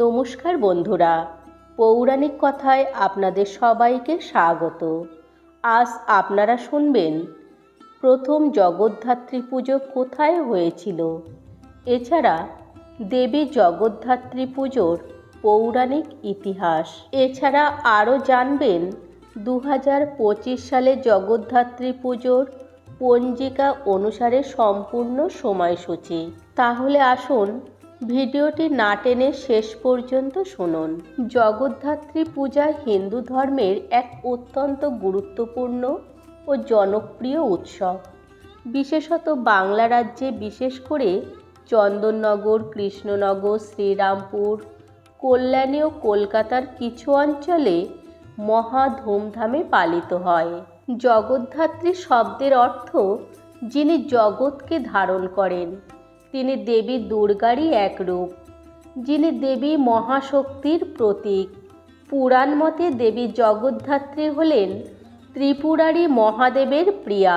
নমস্কার বন্ধুরা, পৌরাণিক কথায় আপনাদের সবাইকে স্বাগত। আজ আপনারা শুনবেন, প্রথম জগদ্ধাত্রী পুজো কোথায় হয়েছিল? এছাড়া দেবী জগদ্ধাত্রী পুজোর পৌরাণিক ইতিহাস। এছাড়া আরও জানবেন দু হাজার পঁচিশ সালে জগদ্ধাত্রী পুজোর পঞ্জিকা অনুসারে সম্পূর্ণ সময়সূচি। তাহলে আসুন ভিডিওটি না টেনে শেষ পর্যন্ত শুনুন। জগদ্ধাত্রী পূজা হিন্দু ধর্মের এক অত্যন্ত গুরুত্বপূর্ণ ও জনপ্রিয় উৎসব। বিশেষত বাংলা রাজ্যে বিশেষ করে চন্দননগর, কৃষ্ণনগর, শ্রীরামপুর, কল্যাণী ও কলকাতার কিছু অঞ্চলে মহা ধুমধামে পালিত হয়। জগদ্ধাত্রী শব্দের অর্থ যিনি জগৎকে ধারণ করেন। তিনি দেবী দুর্গারই এক রূপ, যিনি দেবী মহাশক্তির প্রতীক। পুরাণ মতে দেবী জগদ্ধাত্রী হলেন ত্রিপুরারী মহাদেবের প্রিয়া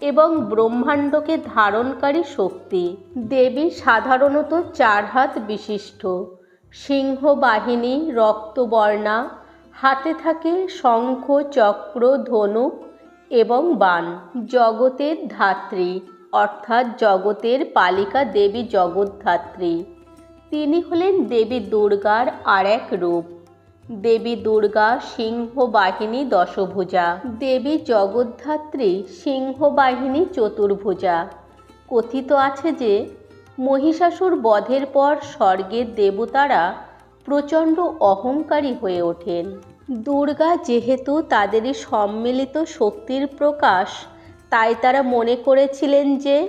এবং ব্রহ্মাণ্ডকে ধারণকারী শক্তি। দেবী সাধারণত চার হাত বিশিষ্ট সিংহ বাহিনী রক্তবর্ণা, হাতে থাকে শঙ্খ, চক্র, ধনুক এবং বাণ। জগতের ধাত্রী। অর্থাৎ জগতের পালিকা দেবী জগদ্ধাত্রী। তিনি হলেন দেবী দুর্গার আর এক রূপ। দেবী দুর্গা সিংহ বাহিনী দশভুজা। দেবী জগদ্ধাত্রী সিংহ বাহিনী চতুর্ভুজা। কথিত আছে যে, মহিষাসুর বধের পর স্বর্গের দেবতারা প্রচণ্ড অহংকারী হয়ে ওঠেন। দুর্গা যেহেতু তাদেরই সম্মিলিত শক্তির প্রকাশ তাই তারা মনে করেছিলেন যে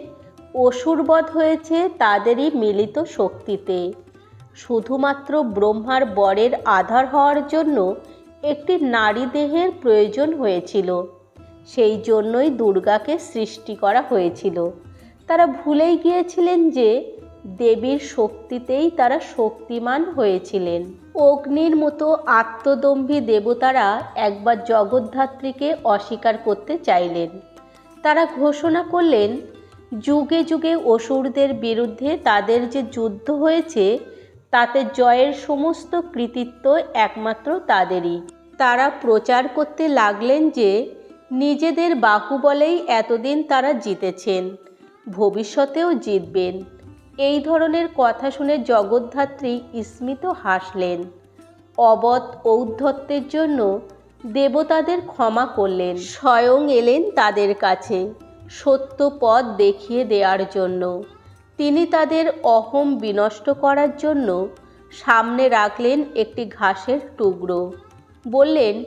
অসুরবধ হয়েছে তাদেরই মিলিত শক্তিতে। শুধুমাত্র ব্রহ্মার বরের আধার হওয়ার জন্য একটি নারী দেহের প্রয়োজন হয়েছিল। সেই জন্যই দুর্গাকে সৃষ্টি করা হয়েছিল। তারা ভুলেই গিয়েছিলেন যে দেবীর শক্তিতেই তারা শক্তিমান হয়েছিলেন। অগ্নির মতো আত্মদম্ভী দেবতারা একবার জগদ্ধাত্রীকে অস্বীকার করতে চাইলেন। তারা ঘোষণা করলেন, যুগে যুগে অসুরদের বিরুদ্ধে তাদের যে যুদ্ধ হয়েছে, তাতে জয়ের সমস্ত কৃতিত্ব একমাত্র তাদেরই। তারা প্রচার করতে লাগলেন যে, নিজেদের বাহুবলেই এতদিন তারা জিতেছেন, ভবিষ্যতেও জিতবেন। এই ধরনের কথা শুনে জগদ্ধাত্রী স্মিত হাসলেন। অবধ ঔদ্ধত্যের জন্য দেবতাদের ক্ষমা করলেন। স্বয়ং এলেন তাদের কাছে সত্য পথ দেখিয়ে দেওয়ার জন্য। তিনি তাদের অহম বিনষ্ট করার জন্য সামনে রাখলেন একটি ঘাসের টুকরো। বললেন,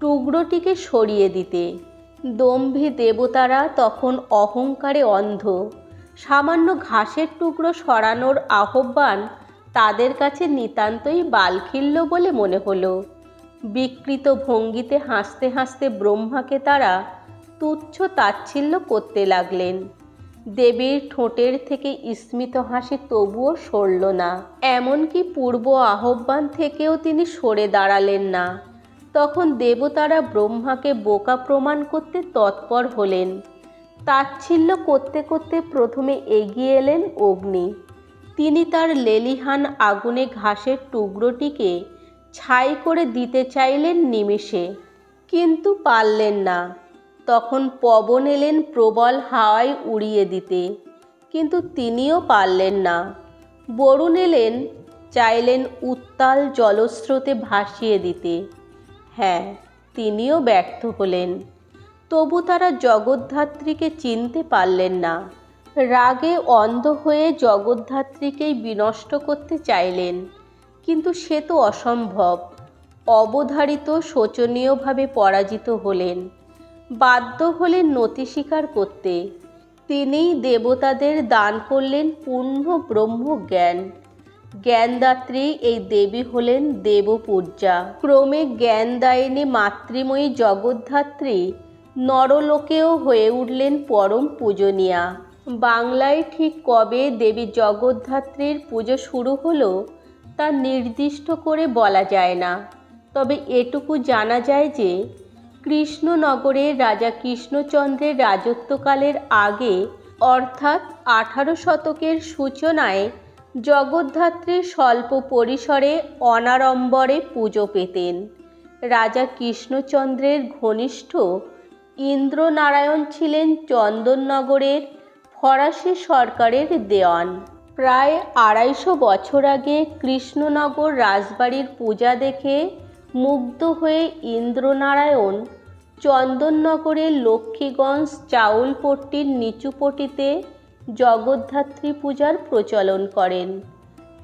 টুকরোটিকে সরিয়ে দিতে। দম্ভী দেবতারা তখন অহংকারে অন্ধ। সামান্য ঘাসের টুকরো সরানোর আহ্বান তাদের কাছে নিতান্তই বালখিল্য বলে মনে হলো। বিকৃত ভঙ্গিতে হাসতে হাসতে ব্রহ্মাকে তারা তুচ্ছ তাচ্ছিল্য করতে লাগলেন। দেবীর ঠোঁটের থেকে স্মিত হাসি তবুও সরল না। এমনকি পূর্ব আহ্বান থেকেও তিনি সরে দাঁড়ালেন না। তখন দেবতারা ব্রহ্মাকে বোকা প্রমাণ করতে তৎপর হলেন। তাচ্ছিল্য করতে করতে প্রথমে এগিয়ে এলেন অগ্নি। তিনি তার লেলিহান আগুনে ঘাসের টুকরোটিকে ছাই করে দিতে চাইলেন নিমেষে, কিন্তু পারলেন না। তখন পবন এলেন প্রবল হাওয়ায় উড়িয়ে দিতে, কিন্তু তিনিও পারলেন না। বরুণ এলেন, চাইলেন উত্তাল জলস্রোতে ভাসিয়ে দিতে। হ্যাঁ তিনিও ব্যর্থ হলেন। তবু তারা জগদ্ধাত্রীকে চিনতে পারলেন না। রাগে অন্ধ হয়ে জগদ্ধাত্রীকেই বিনষ্ট করতে চাইলেন। কিন্তু সে তো অসম্ভব। অবধারিত, শোচনীয়ভাবে পরাজিত হলেন। বাধ্য হলেন নতি স্বীকার করতে। তিনিই দেবতাদের দান করলেন পূর্ণ ব্রহ্ম জ্ঞান। জ্ঞানদাত্রী এই দেবী হলেন দেবপূজা। ক্রমে জ্ঞানদায়িনী মাতৃময়ী জগদ্ধাত্রী নরলোকেও হয়ে উঠলেন পরম পূজনীয়া। বাংলায় ঠিক কবে দেবী জগদ্ধাত্রীর পুজো শুরু হলো তা নির্দিষ্ট করে বলা যায় না। তবে এটুকু জানা যায় যে, কৃষ্ণনগরের রাজা কৃষ্ণচন্দ্রের রাজত্বকালের আগে, অর্থাৎ আঠারো শতকের সূচনায়, জগদ্ধাত্রী স্বল্প পরিসরে অনাড়ম্বরে পুজো পেতেন। রাজা কৃষ্ণচন্দ্রের ঘনিষ্ঠ ইন্দ্রনারায়ণ ছিলেন চন্দননগরের ফরাসি সরকারের দেওয়ান। প্রায় আড়াইশো বছর আগে কৃষ্ণনগর রাজবাড়ির পূজা দেখে মুগ্ধ হয়ে ইন্দ্রনারায়ণ চন্দননগরের লক্ষ্মীগঞ্জ চাউলপট্টির নিচুপটিতে জগদ্ধাত্রী পূজার প্রচলন করেন।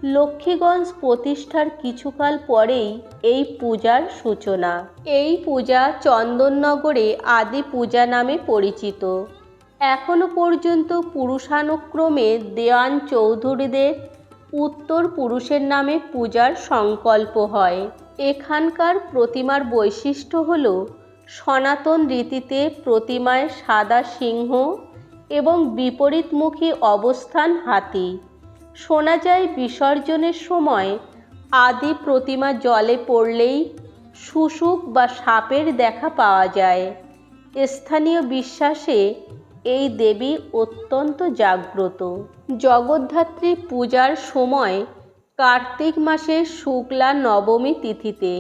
লক্ষ্মীগঞ্জ প্রতিষ্ঠার কিছুকাল পরেই এই পূজার সূচনা। এই পূজা চন্দননগরে আদি পূজা নামে পরিচিত। এখনও পর্যন্ত পুরুষানুক্রমে দেওয়ান চৌধুরীদের উত্তর পুরুষের নামে পূজার সংকল্প হয়। এখানকার প্রতিমার বৈশিষ্ট্য হল সনাতন রীতিতে প্রতিমায় সাদা সিংহ এবং বিপরীতমুখী অবস্থান হাতি। শোনা যায় বিসর্জনের সময় আদি প্রতিমা জলে পড়লেই শুশুক বা সাপের দেখা পাওয়া যায়। স্থানীয় বিশ্বাসে এই দেবী অত্যন্ত জাগ্রত। জগদ্ধাত্রী পূজার সময় কার্তিক মাসের শুক্লা নবমী তিথিতে,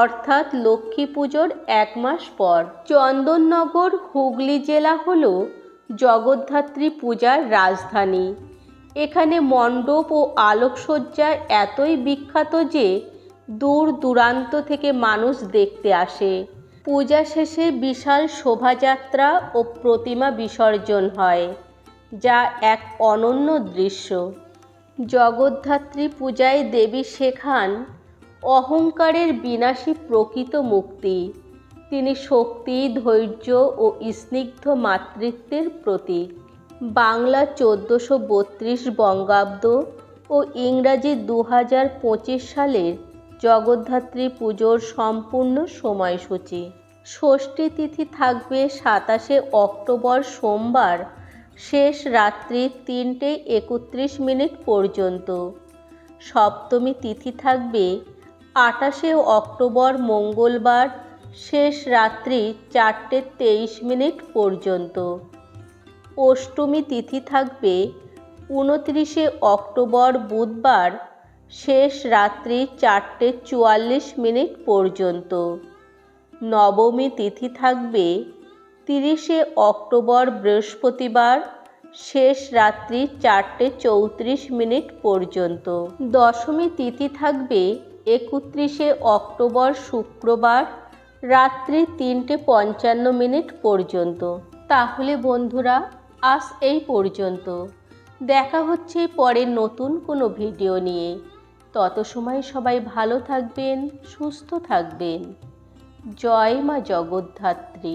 অর্থাৎ লক্ষ্মী পুজোর এক মাস পর। চন্দননগর হুগলি জেলা হল জগদ্ধাত্রী পূজার রাজধানী। এখানে মণ্ডপ ও আলোকসজ্জা এতই বিখ্যাত যে দূর দূরান্ত থেকে মানুষ দেখতে আসে। পূজা শেষে বিশাল শোভাযাত্রা ও প্রতিমা বিসর্জন হয়, যা এক অনন্য দৃশ্য। জগদ্ধাত্রী পূজায় দেবী শেখান অহংকারের বিনাশী প্রকৃত মুক্তি। তিনি শক্তি, ধৈর্য ও স্নিগ্ধ মাতৃত্বের প্রতীক। বাংলা চোদ্দোশো বত্রিশ বঙ্গাব্দ ও ইংরাজি দু হাজার পঁচিশ সালের জগদ্ধাত্রী পুজোর সম্পূর্ণ সময়সূচি। ষষ্ঠী তিথি থাকবে সাতাশে অক্টোবর সোমবার, শেষ রাত্রি তিনটে একত্রিশ মিনিট পর্যন্ত। সপ্তমী তিথি থাকবে আটাশে অক্টোবর মঙ্গলবার, শেষ রাত্রি চারটে তেইশ মিনিট পর্যন্ত। অষ্টমী তিথি থাকবে উনত্রিশে অক্টোবর বুধবার, শেষ রাত্রি চারটে চুয়াল্লিশ মিনিট পর্যন্ত। নবমী তিথি থাকবে তিরিশে অক্টোবর বৃহস্পতিবার, শেষ রাত্রি চারটে চৌত্রিশ মিনিট পর্যন্ত। দশমী তিথি থাকবে একত্রিশে অক্টোবর শুক্রবার, রাত্রি তিনটে পঞ্চান্ন মিনিট পর্যন্ত। তাহলে বন্ধুরা, আজ এই পর্যন্ত। দেখা হচ্ছে পরে নতুন কোনো ভিডিও নিয়ে। তত সময় সবাই ভালো থাকবেন, সুস্থ থাকবেন। জয় মা জগদ্ধাত্রী।